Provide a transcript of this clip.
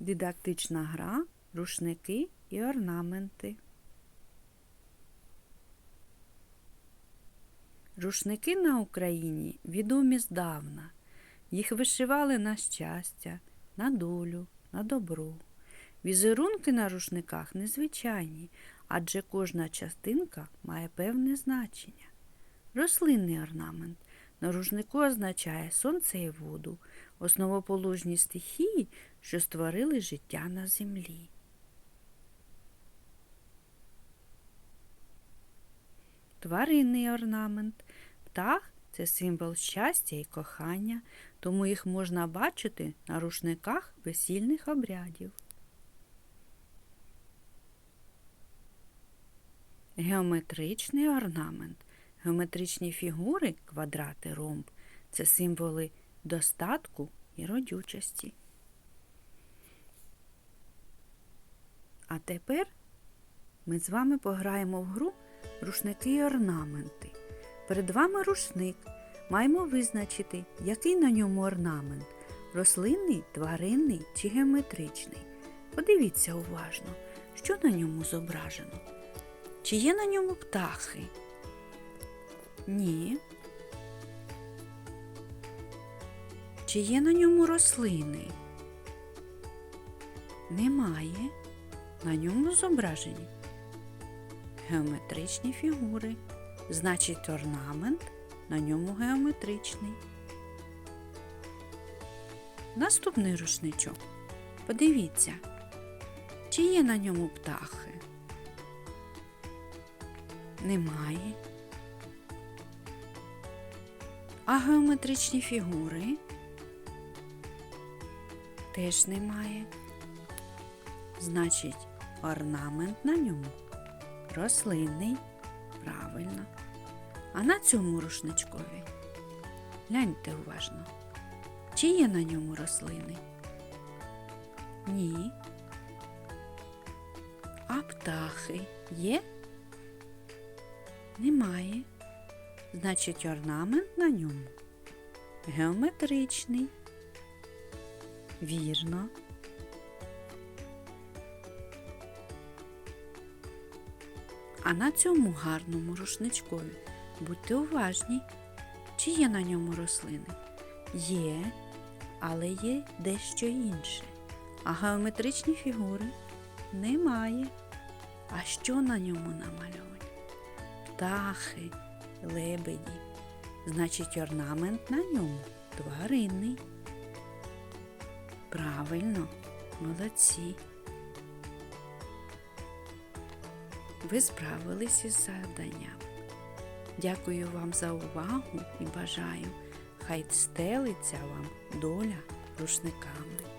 Дидактична гра, рушники і орнаменти. Рушники на Україні відомі здавна. Їх вишивали на щастя, на долю, на добро. Візерунки на рушниках незвичайні, адже кожна частинка має певне значення. Рослинний орнамент на рушнику означає сонце і воду, основоположні стихії, що створили життя на землі. Тваринний орнамент. Птах це символ щастя і кохання, тому їх можна бачити на рушниках весільних обрядів. Геометричний орнамент. Геометричні фігури, квадрати, ромб це символи достатку і родючості. А тепер ми з вами пограємо в гру рушники і орнаменти. Перед вами рушник. Маємо визначити, який на ньому орнамент рослинний, тваринний чи геометричний. Подивіться уважно, що на ньому зображено. Чи є на ньому птахи? Ні. Чи є на ньому рослини? Немає. На ньому зображені геометричні фігури. Значить, орнамент на ньому геометричний. Наступний рушничок. Подивіться, чи є на ньому птахи? Немає. А геометричні фігури теж немає. Значить, орнамент на ньому рослинний, правильно. А на цьому рушничкові гляньте уважно, чи є на ньому рослини? Ні. А птахи є? Немає. Значить, орнамент на ньому геометричний. Вірно. А на цьому гарному рушничкові будьте уважні, чи є на ньому рослини? Є, але є дещо інше. А геометричні фігури немає. А що на ньому намальовані? Птахи, лебеді. Значить, орнамент на ньому тваринний. Правильно, молодці. Ви справилися із завданням. Дякую вам за увагу і бажаю, хай стелиться вам доля рушниками.